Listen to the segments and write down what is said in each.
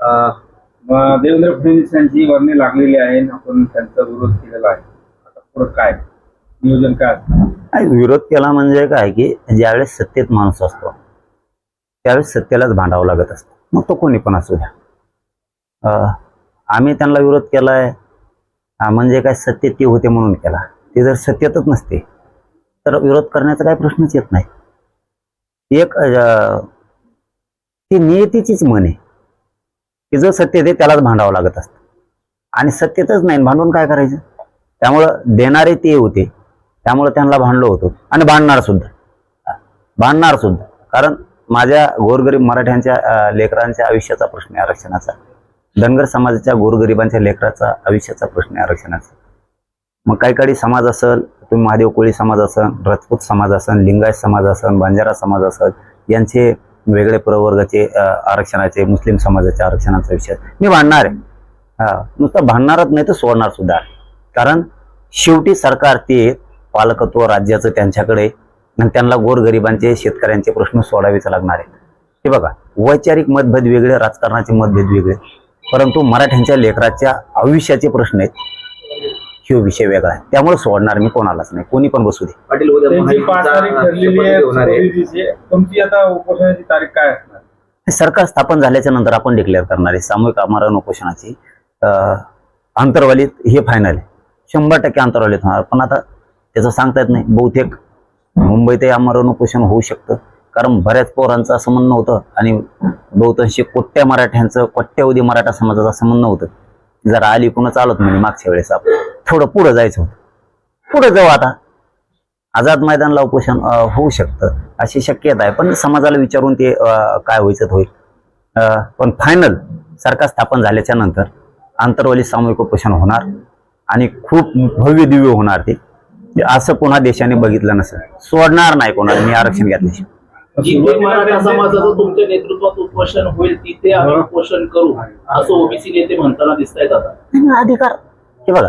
देवेंद्र फडणवीस यांची वर्णी लागलेली आहे आपण त्यांचा विरोध केलेला आहे. आता पुढे काय? नियोजन काय विरोध केला म्हणजे काय की ज्यावेळेस सत्तेत माणूस असतो त्यावेळेस सत्तेलाच भांडावं लागत असतं. मग तो कोणी पण असू द्या. आम्ही त्यांना विरोध केलाय. म्हणजे काय सत्य ते होते म्हणून केला. ते जर सत्यतच नसते तर विरोध करण्याचा काही प्रश्नच येत नाही. एक ती नियतीचीच म्हण आहे. की जो सत्य ते त्यालाच भांडावं लागत असतं. आणि सत्यतच नाही भांडून काय करायचं? त्यामुळं देणारे ते होते त्यामुळे त्यांना भांडलो होतो. आणि भांडणार सुद्धा. भांडणार सुद्धा. कारण माझ्या गोरगरीब मराठ्यांच्या लेकरांच्या आयुष्याचा प्रश्न आहे आरक्षणाचा. धनगर समाजाच्या गोरगरिबांच्या लेकराचा आयुष्याचा प्रश्न आहे आरक्षणाचा. मग काही काही समाज असेल तुम्ही महादेव कोळी समाज असेल राजपूत समाज असेल लिंगायत समाज असेल बंजारा समाज असेल यांचे वेगळे प्रवर्गाचे आरक्षणाचे मुस्लिम समाजाच्या आरक्षणाचा विषय. मी भांडणार आहे. हा नुसतं भांडणारच नाही तर सोडणार सुद्धा. कारण शेवटी सरकार ते पालकत्व राज्याचं त्यांच्याकडे आणि त्यांना गोरगरिबांचे शेतकऱ्यांचे प्रश्न सोडावेच लागणार आहेत. हे बघा वैचारिक मतभेद वेगळे राजकारणाचे मतभेद वेगळे. परंतु मराठ्यांच्या लेकराच्या आयुष्याचे प्रश्न आहेत. हे विषय वेगळा आहे. त्यामुळे सोडणार मी कोणालाच नाही. कोणी पण बसू दे. पाटील उद्या त्यांची पाच तारीख ठरलेली आहे शपथविधी होणार आहे. सोळावी दिवशी. तुमची आता उपोषणाची तारीख काय असणार? हे सरकार स्थापन झाल्याच्यानंतर आपण डिक्लेअर करणार आहे. सामूहिक आमरण उपोषणाची अं, अंतर्वालीत हे फायनल आहे. शंभर टक्के अंतर्वालीत होणार. पण आता त्याचं सांगता येत नाही. बहुतेक मुंबईतही आमरण उपोषण होऊ शकतं. कारण बऱ्याच पोरांचं असं म्हणणं होतं आणि बहुतांशी कोट्या मराठ्यांचं कोट्यावधी मराठा समाजाचं असं म्हणणं होतं. जर आली कुणा चालत म्हणे मागच्या वेळेस आपण. थोडं पुढं जायचं होतं. पुढे जाऊ आता. आझाद मैदानला उपोषण होऊ शकतं अशी शक्यता आहे. पण समाजाला विचारून ते काय व्हायचं होईल. पण फायनल सरकार स्थापन झाल्याच्यानंतर आंतरवाली सामूहिक उपोषण होणार आणि खूप भव्य दिव्य होणार ते. असं पुन्हा देशाने बघितलं नसेल. सोडणार नाही कोणाला मी आरक्षण घेतल्याशिवाय. जिथे मराठा समाजाचं तुमच्या नेतृत्वात उपोषण होईल तिथे आम्ही उपोषण करू. असं ओबीसी नेते म्हणताना दिसत आहेत आता. नाही, अधिकार. हे बघा.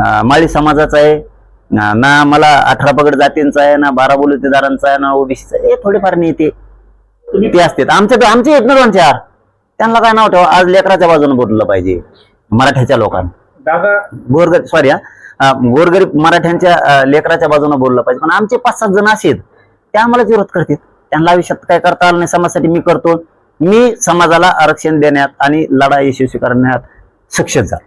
माळी समाजाचा आहे. ना मला अठरा पगड जातींचा आहे ना बारा बोलतेदारांचा आहे ना ओबीसीचा हे थोडेफार नेते ते असतात आमचे आमचे आहेत ना दोन चार. त्यांना काय नाव ठेवा. आज लेकराच्या बाजूने बोललं पाहिजे. मराठ्याच्या लोकांना. दादा गोरगरीब सॉरी हा. गोरगरीब मराठ्यांच्या लेकराच्या बाजूने बोललं पाहिजे. पण आमचे पाच सात जण असे आहेत. ते आम्हालाच विरोध करतात. त्यांना आयुष्यात काय करता आलं नाही समाजासाठी मी करतो. मी समाजाला आरक्षण देण्यात आणि लढा यशस्वी करण्यात सक्षम झालो.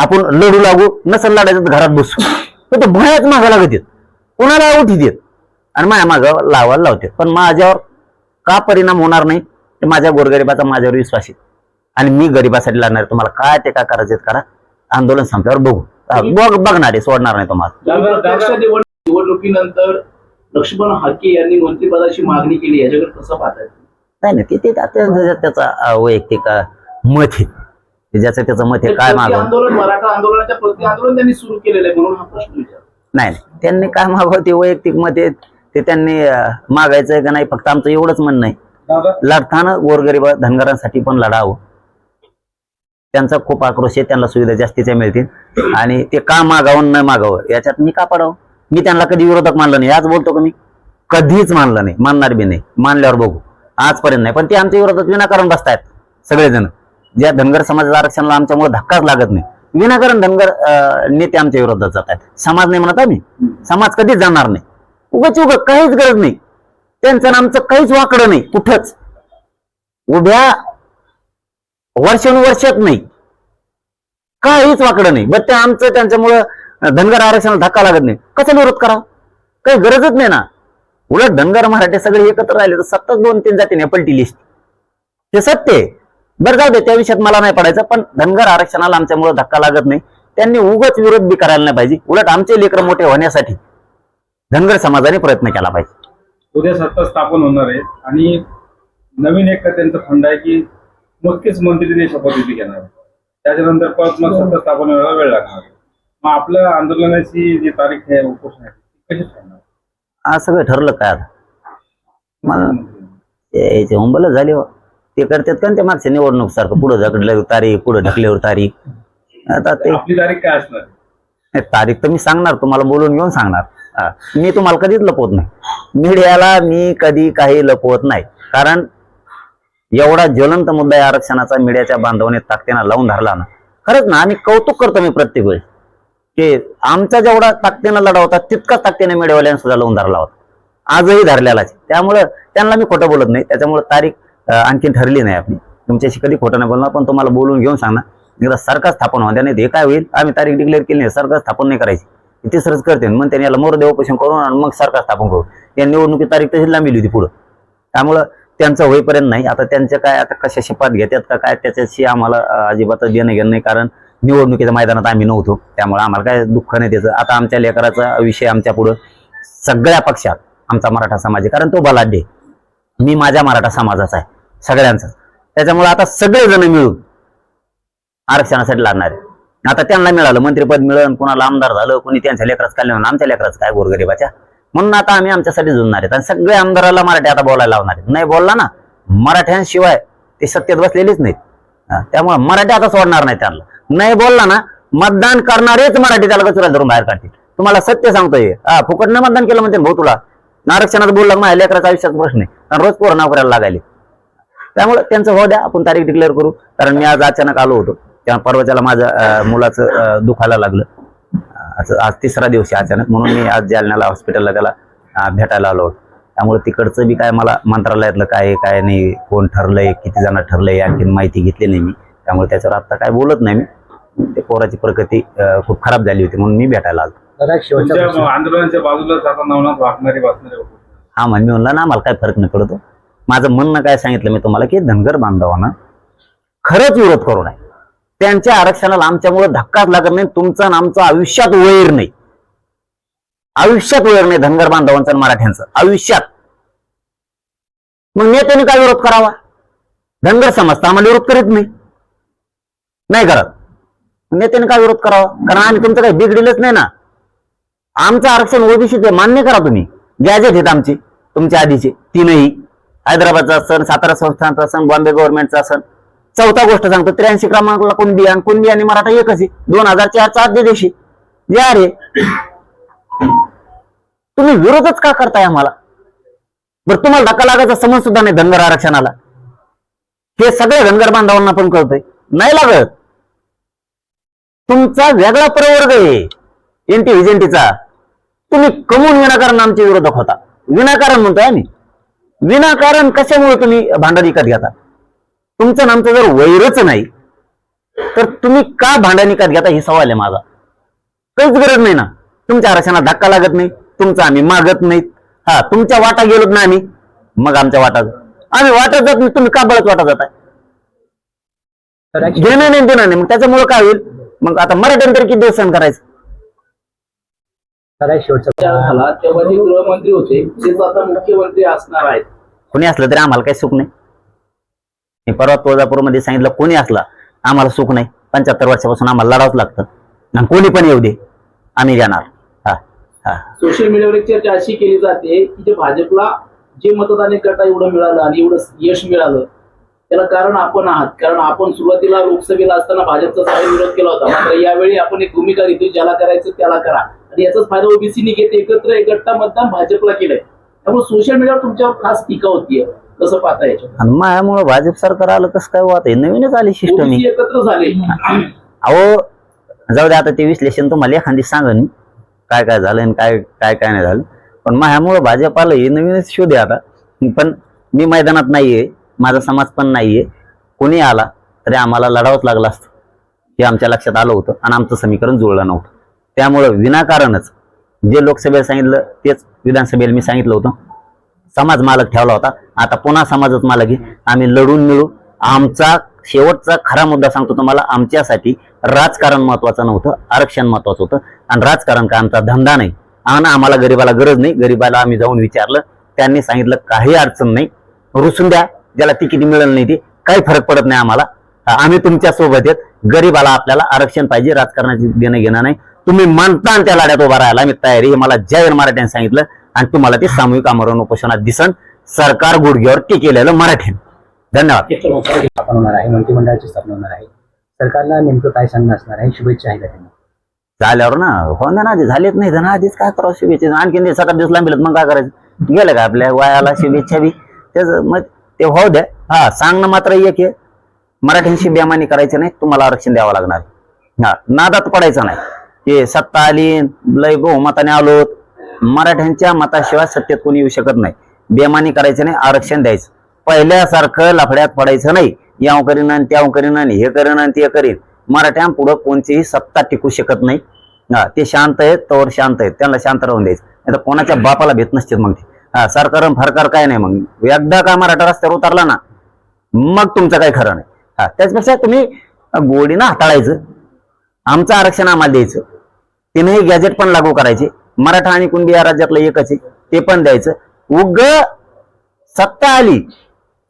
आपण लढू लागू नसल लढायचं तर घरात बसू. पण तो भयाच मागा लागत येत कोणाला उठी देत आणि माझ्या मागं लावायला लावते पण माझ्यावर का परिणाम होणार नाही? ते माझ्या गोरगरिबाचा माझ्यावर विश्वास आहे. आणि मी गरिबासाठी लढणार आहे. तुम्हाला काय ते काय करायचे करा. आंदोलन संपल्यावर बघू. बघ बघणार आहे. सोडणार नाही तुम्हाला. निवडणुकीनंतर लक्ष्मण हाके यांनी मंत्रिपदाची मागणी केली. याच्याकडे कसं पाहताय? नाही नाही. ते- ते त्या- त्या- त्याचा वैयक्तिक मत आहे. ते ज्याचं त्याचं मत आहे काय मागव आंदोलन मराठा आंदोलनाच्या प्रति आंदोलन त्यांनी सुरू केलेलं आहे म्हणून हा प्रश्न विचार नाही नाही. त्यांनी काय मागावं ते वैयक्तिक मत आहे. ते त्यांनी अं, मागायचंय का नाही फक्त आमचं एवढंच म्हणणं आहे. लढताना गोरगरीब धनगरांसाठी पण लढावं त्यांचा खूप आक्रोश आहे त्यांना सुविधा जास्तीच्या मिळतील. आणि ते का मागावं न मागावं याच्यात मी का पडावं? मी त्यांना कधी विरोधक मानलं नाही. आज बोलतो का मी? कधीच मानलं नाही. मानणार बी नाही. मानल्यावर बघू. आजपर्यंत नाही. पण ते आमच्या विरोधात विनाकारण बसतायत सगळेजण. ज्या धनगर समाजाच्या आरक्षणाला आमच्यामुळे धक्काच लागत नाही. विनाकारण धनगर नेते आमच्या विरोधात जात आहेत. समाज नाही म्हणत आम्ही. समाज कधीच जाणार नाही. उगाच उग काहीच गरज नाही. त्यांचं आमचं काहीच वाकडं नाही. कुठंच. उभ्या वर्षानुवर्षात नाही. काहीच वाकडं नाही. बट ते आमचं त्यांच्यामुळं धनगर आरक्षणाला धक्का लागत नाही. कसं विरोध करा काही गरजच नाही ना. उलट धनगर मराठे सगळे एकत्र राहिले तर सत्ताच दोन तीन जातीने पलटी लिस्ट. हे सत्य आहे. बरं जाऊ दे त्या विषयात मला नाही पडायचं पण धनगर आरक्षणाला आमच्यामुळे धक्का लागत नाही त्यांनी उगाच विरोध बी करायला नाही पाहिजे उलट आमचे लेकर मोठे होण्यासाठी धनगर समाजाने प्रयत्न केला पाहिजे उद्या सत्ता स्थापन होणार आहे आणि नवीन एक त्यांचं फंड आहे की नक्कीच मंत्री ते शपथविधी घेणार आहे. त्याच्यानंतर परत मग सत्ता स्थापन व्हायला वेळ लागणार आहे. मग आपल्या आंदोलनाची जी तारीख आहे उपोषण आहे ती कशी ठरणार आज सगळं ठरलं काय आता मला हुंबल झाले हो. ते करतात का न ते मागच्या निवडणूक सारखं पुढे ढकलल्यावर तारीख पुढे ढकल्यावर तारीख. आता ते आपली तारीख काय असणार? नाही, तारीख तर मी सांगणार तुम्हाला बोलून घेऊन सांगणार. हा. मी तुम्हाला कधीच लपवत नाही. मीडियाला मी कधी काही लपवत नाही. कारण एवढा ज्वलंत मुद्दा आहे आरक्षणाचा मीडियाच्या बांधवाने ताकदीनं लावून धरला ना. खरंच ना आम्ही कौतुक करतो मी प्रत्येक वेळेस. की आमचा जेवढा ताकदीनं लढा होता तितकाच ताकदीने मीडियावाल्यांनी सुद्धा लावून धरला होता. आजही धरलेलाच त्यामुळं त्यांना मी खोटं बोलत नाही. त्याच्यामुळे तारीख आणखी आणखीन ठरली नाही आपली. तुमच्याशी कधी खोटं नाही बोलणार पण तुम्हाला बोलून घेऊन सांगणार. एकदा सरकार स्थापन होऊन नाही हे काय होईल? आम्ही तारीख डिक्लेअर केली नाही सरकार स्थापन नाही करायची. ते तिसरंच करते. मग त्यांनी याला मोर देवपोषण करून आणि मग सरकार स्थापन करू या निवडणुकी तारीख तशीच लांबली होती पुढं. त्यामुळं त्यांचं होईपर्यंत नाही. आता त्यांचं काय आता कशा शपथ घेतात का काय त्याच्याशी आम्हाला अजिबातच देणं घेणं नाही. कारण निवडणुकीच्या मैदानात आम्ही नव्हतो. त्यामुळे आम्हाला काय दुःख नाही त्याचं. आता आमच्या लेकराचा विषय आमच्या पुढं सगळ्या पक्षात आमचा मराठा समाज आहे. कारण तो बलाढ्य मी माझ्या मराठा समाजाचा आहे. सगळ्यांचं. त्याच्यामुळे आता सगळेजण मिळून आरक्षणासाठी लागणार आहे. आता त्यांना मिळालं मंत्रिपद मिळून कुणाला आमदार झालं कोणी त्यांच्या लेकराचं कल्याण आमच्या लेकराच काय गोरगरीबाच्या म्हणून आता आम्ही आमच्यासाठी झुंजणार आहेत आणि सगळे आमदाराला मराठी आता बोलायला लावणार आहेत. नाही बोलला ना मराठ्यांशिवाय ते सत्तेत बसलेलीच नाहीत. त्यामुळे मराठी आता सोडणार नाही त्यांना. नाही बोलला ना मतदान करणारेच मराठी त्याला कचरा धरून बाहेर काढतील. तुम्हाला सत्य सांगतोय. हा फुकटनं मतदान केलं म्हणते भाऊ तुला. आरक्षणात बोलला माझ्या लेकराचा आयुष्याचा प्रश्न आहे. रोज पोरं नोकऱ्याला लागायले त्यामुळे त्यांचं हो द्या आपण तारीख डिक्लेअर करू. कारण मी आज अचानक आलो होतो. त्या परवाच्याला माझ्या मुलाचं दुखायला लागलं. आज आज तिसरा दिवस आहे अचानक. म्हणून मी आज जालन्याला हॉस्पिटलला त्याला भेटायला आलो होतो. त्यामुळे तिकडचं बी काय मला मंत्रालयातलं काय काय नाही कोण ठरलंय किती जण ठरलंय आणखीन माहिती घेतली नाही मी. त्यामुळे त्याच्यावर आता काय बोलत नाही मी. ते पोराची प्रकृती अं, खूप खराब झाली होती म्हणून मी भेटायला आलो. आंदोलनाच्या उपोषण. हा म्हण मी म्हणला ना मला काय फरक नाही पडतो. माझं म्हणणं काय सांगितलं मी तुम्हाला की धनगर बांधवांना खरंच विरोध करू नये. त्यांच्या आरक्षणाला आमच्यामुळे धक्काच लागत नाही तुमचं आमचं आयुष्यात वैर नाही. आयुष्यात वैर नाही धनगर बांधवांचं आणि मराठ्यांचं. आयुष्यात. मग नेत्याने काय विरोध करावा? धनगर समाज तर आम्हाला विरोध करीत नाही. नाही करत. नेत्याने काय विरोध करावा? कारण आम्ही तुमचं काही बिघडिलच नाही ना. आमचं आरक्षण ओबीसीच मान्य करा तुम्ही. गॅजेट आहेत आमचे तुमच्या आधीचे. तीनही. हैदराबादचा सण सातारा संस्थानचा सण बॉम्बे गव्हर्नमेंटचा सण. चौथा गोष्ट सांगतो त्र्याऐंशी क्रमांकाला कुणबी आणि कुणबी आणि मराठा एकच आहे. दोन हजार चारचा दिवशी या रे. तुम्ही विरोधच का करताय आम्हाला? बरं तुम्हाला धक्का लागायचा समज सुद्धा नाही धनगर आरक्षणाला. हे सगळे धनगर बांधवांना पण कळतंय. नाही लागत. तुमचा वेगळा प्रवर्ग आहे. एनटी व्हिजेंटीचा तुम्ही कमवून विनाकारण आमचे विरोधक होता. विनाकारण म्हणतोय आम्ही. विनाकारण कशामुळे तुम्ही भांडण विकत घेता? तुमचं आमचं जर वैरच नाही तर तुम्ही का भांडण विकत घेता? ही सवाल आहे माझा. काहीच गरज नाही ना. तुमच्या आरक्षणात धक्का लागत नाही तुमचं आम्ही मागत नाहीत. हा तुमच्या वाटा गेलोत ना आम्ही मग आमच्या वाटा आम्ही वाटत जात नाही तुम्ही का बळच वाटा जाताय? घेणं नाही देणं नाही. मग त्याच्यामुळे काय होईल? मग आता मराठ्यानं तरी किती दिवस सहन करायचं? शेवटचा तेव्हा जे गृहमंत्री होते तेच आता मुख्यमंत्री असणार आहेत. कोणी असलं तरी आम्हाला काही सुख नाही. मी परवा तुळजापूरमध्ये सांगितलं कोणी असला आम्हाला सुख नाही. पंच्याहत्तर वर्षापासून आम्हाला लढावंच लागतं. आणि कोणी पण येऊ दे आम्ही जाणार. हा हा. सोशल मीडियावर एक चर्चा अशी केली जाते की जे भाजपला जे मतदान गटा एवढं मिळालं आणि एवढं यश मिळालं त्याला कारण आपण आहात. कारण आपण सुरुवातीला लोकसभेला असताना भाजपचा विरोध केला होता. मात्र यावेळी आपण एक भूमिका घेतली ज्याला करायचं त्याला करा. आणि याचाच फायदा ओबीसीने घेत एकत्र एक गट्टा मतदान भाजपला केलंय. त्यामुळे सोशल मीडियावर तुमच्यावर खास टीका होतीये. कसं पाहता याच्यात आणि माझ्यामुळं भाजप सरकार आलं कसं काय वाट नवीनच आली सिस्टम ओबीसी एकत्र झाले. अहो जाऊ दे आता ते विश्लेषण तुम्हाला एखादी सांगन. काय काय झालं आणि काय काय काय नाही झालं. पण माझ्यामुळं भाजप आलं हे नवीनच शोध आहे आता. पण मी मैदानात नाहीये माझा समाज पण नाहीये. कोणी आला तरी आम्हाला लढावंच लागलं असतं. हे आमच्या लक्षात आलं होतं आणि आमचं समीकरण जुळलं नव्हतं. त्यामुळं विनाकारणच जे लोकसभेला सांगितलं तेच विधानसभेला मी सांगितलं होतं. समाज मालक ठेवला होता. आता पुन्हा समाजच मालक आहे. आम्ही लढून मिळू. आमचा शेवटचा खरा मुद्दा सांगतो तुम्हाला आमच्यासाठी राजकारण महत्वाचं नव्हतं आरक्षण महत्वाचं होतं. आणि राजकारण का आमचा धंदा नाही. आणि आम्हाला गरीबाला गरज नाही. गरीबाला आम्ही जाऊन विचारलं. त्यांनी सांगितलं काही अडचण नाही. रुसून द्या. ज्याला तिकीट मिळेल नाही ते. काही फरक पडत नाही आम्हाला. आम्ही तुमच्यासोबत आहेत. गरीबाला आपल्याला आरक्षण पाहिजे. राजकारणाची देणं घेणं नाही. तुम्ही आणि त्या लढ्यात उभा राहायला. मी तयारी हे मला जाहीर मराठ्याने सांगितलं आणि तुम्हाला ते सामूहिक आमरण उपोषणात दिसन. सरकार गुडघ्यावर टिकेलेलं मराठी धन्यवाद. स्थापन होणार आहे. मंत्रिमंडळाची स्थापना होणार आहे. सरकारला नेमकं काय सांगणं असणार आहे? शुभेच्छा आहे का त्यांना. झाल्यावर ना हो ना आधी झालेच नाही ना आधीच काय करावं? शुभेच्छा. आणखीन आठ दिवस लांबिलत मग काय करायचं? गेलं का आपल्या वयाला शुभेच्छा बी? त्याच मग ते होऊ द्या. हा सांगणं मात्र एक आहे. मराठ्यांशी बेमानी करायचं नाही. तुम्हाला आरक्षण द्यावं लागणार. हा नादात पडायचं नाही. ते सत्ता आली लय बहुमताने आलो मराठ्यांच्या मताशिवाय सत्तेत कोणी येऊ शकत नाही. बेमानी करायचं नाही आरक्षण द्यायचं. पहिल्यासारखं लफड्यात पडायचं नाही. याव करीन आणि त्याव करीन आणि हे करीन आणि ते करीन. मराठ्यांपुढं कोणतीही सत्ता टिकू शकत नाही. हा ते शांत आहेत तोवर शांत आहेत. त्यांना शांत राहून द्यायचं. नाही तर कोणाच्या बापाला भेट नसते मग ते. हा सरकार फरकार काय नाही मग. एकदा का मराठा रस्त्यावर उतरला ना मग तुमचं काही खरं नाही. हा त्याचपेक्षा तुम्ही गोडीनं हाताळायचं. आमचं आरक्षण आम्हाला द्यायचं. तिनेही गॅजेट पण लागू करायचे. मराठा आणि कुणबी या राज्यातलं एकच आहे. ते पण द्यायचं. उग सत्ता आली.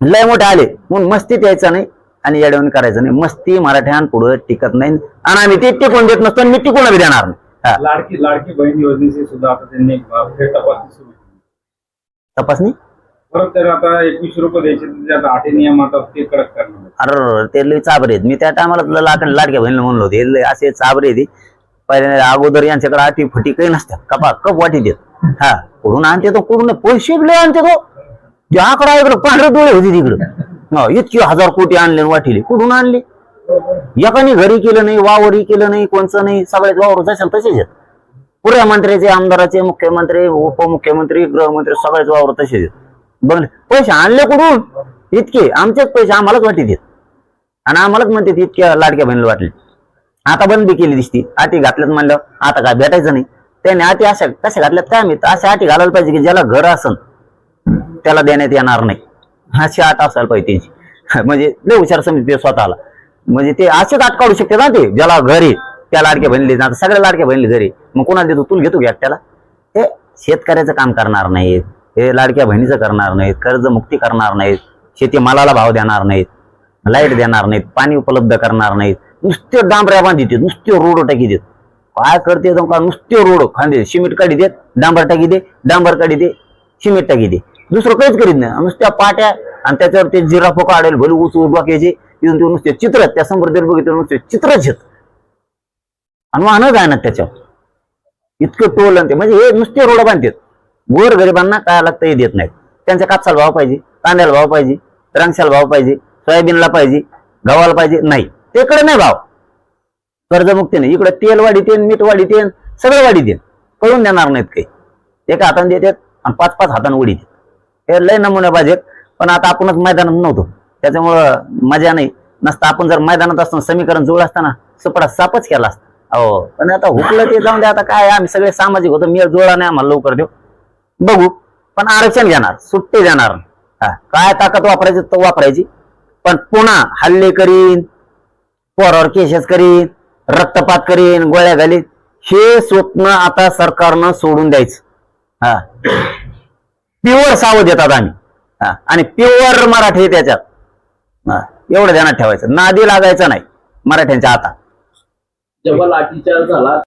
लय मोठे आले. म्हणून मस्तीत यायचं नाही आणि येडवण करायचं नाही. मस्ती मराठ्यांपुढं टिकत नाही. आणि आम्ही ते टिकून देत नसतो आणि मी टिकून देणार नाही. लाडकी लाडकी बहीण योजनेची सुद्धा आता त्यांनी तपासणी सुरू तपासणी? परत तर आता एकवीसशे रुपये द्यायचे आठे नियम आता ते कडक करणार अरे ते लय चाबरे मी त्या टायमाला तुला लाड लाडक्या बहिणीला म्हणलो होते. लय असे चाबरे पहिल्या अगोदर यांच्याकडे आठी फटी काही नसतात. कपा कप वाटी देत. हा कुठून आणते तो कुठून पैसे बी आणते तो. आकडा इकडे पांढरे डोळे होते तिकडं. इतकी हजार कोटी आणले आणि वाटिले. कुठून आणले? एकाने घरी केलं नाही वावरही केलं नाही कोणचं नाही. सगळ्याच वावर जशाल तसेच आहेत. पुऱ्या मंत्र्याचे आमदाराचे मुख्यमंत्री उपमुख्यमंत्री गृहमंत्री सगळेच वावर तसेच आहेत. बघले पैसे आणले कुठून? इतके. आमचेच पैसे आम्हालाच वाटी देत. आणि आम्हालाच म्हणते इतक्या लाडक्या बहिणीला वाटले. आता बंदी केली दिसती. आटी घातल्यात म्हणलं आता काय भेटायचं नाही. त्याने आटी अशा कशा घातल्यात काय माहीत? अशा आटी घालायला पाहिजे की ज्याला घर असन त्याला देण्यात येणार नाही. अशी आट असायला पाहिजे त्यांची. म्हणजे लय हुशार समजते स्वतःला. म्हणजे ते असेच आट काढू शकते ना ते ज्याला घरी त्या लाडक्या बहिणीले आता सगळ्या लाडक्या बहिणीले घरी. मग कोणाला देतो? तुला घेतो घ्या त्याला हे शेतकऱ्याचं काम करणार नाहीत. हे लाडक्या बहिणीचं करणार नाहीत. कर्जमुक्ती करणार नाहीत. शेती मालाला भाव देणार नाहीत. लाइट देणार नाहीत. पाणी उपलब्ध करणार नाहीत. नुसते डांबऱ्या बांधित नुसते रोड टाकी देत. काय करते का नुसते रोड खांदे सिमेंट काढी देत डांबर टाकी दे डांबर काढी दे सिमेंट टाकी दे. दुसरं काहीच करीत नाही. नुसत्या पाट्या आणि त्याच्यावर ते जिराफो काढेल भले उच डोक्याचे इथून ते नुसते चित्र त्या समोर जर बघितलं नुसते चित्रच येत आणि मानच आहे ना त्याच्यावर. इतकं टोल ते म्हणजे हे नुसते रोड बांधतात. गोर गरिबांना काय लागतं हे देत नाहीत. त्यांच्या कापसाला भाव पाहिजे कांद्याला भाव पाहिजे रांगशाला भाव पाहिजे सोयाबीनला पाहिजे गव्हाला पाहिजे नाही. तिकडे नाही भाव. कर्जमुक्ती नाही. इकडे तेल वाढीतेन मीठ वाढीतेन सगळं वाढीतेन कळून देणार नाहीत काही. एका हाताने देतात आणि पाच पाच हाताने उडीत हे लय नमुने पाहिजेत पण आता आपणच मैदानात नव्हतो. त्याच्यामुळं मजा नाही. नसतं आपण जर मैदानात असताना समीकरण जुळ असताना सुपडा सापच केला असता. अहो पण आता हुकलं ते जाऊन दे. आता काय आम्ही सगळे सामाजिक होतो. मेळ जुळला नाही आम्हाला लवकर देऊ. बघू. पण आरक्षण घेणार. सुट्टी देणार. हा काय ताकद वापरायची तो वापरायची. पण पुन्हा हल्ले करीन. पोरावर केसेस करीन रक्तपात करीन गोळ्या घालीन. हे स्वप्न आता सरकारनं सोडून द्यायचं. हा. प्युअर सावध येतात आम्ही. हा. आणि प्युअर मराठी त्याच्यात. हा. एवढं ध्यानात ठेवायचं. नादी लागायचं नाही मराठ्यांच्या आता जेव्हा लाठीचार झाला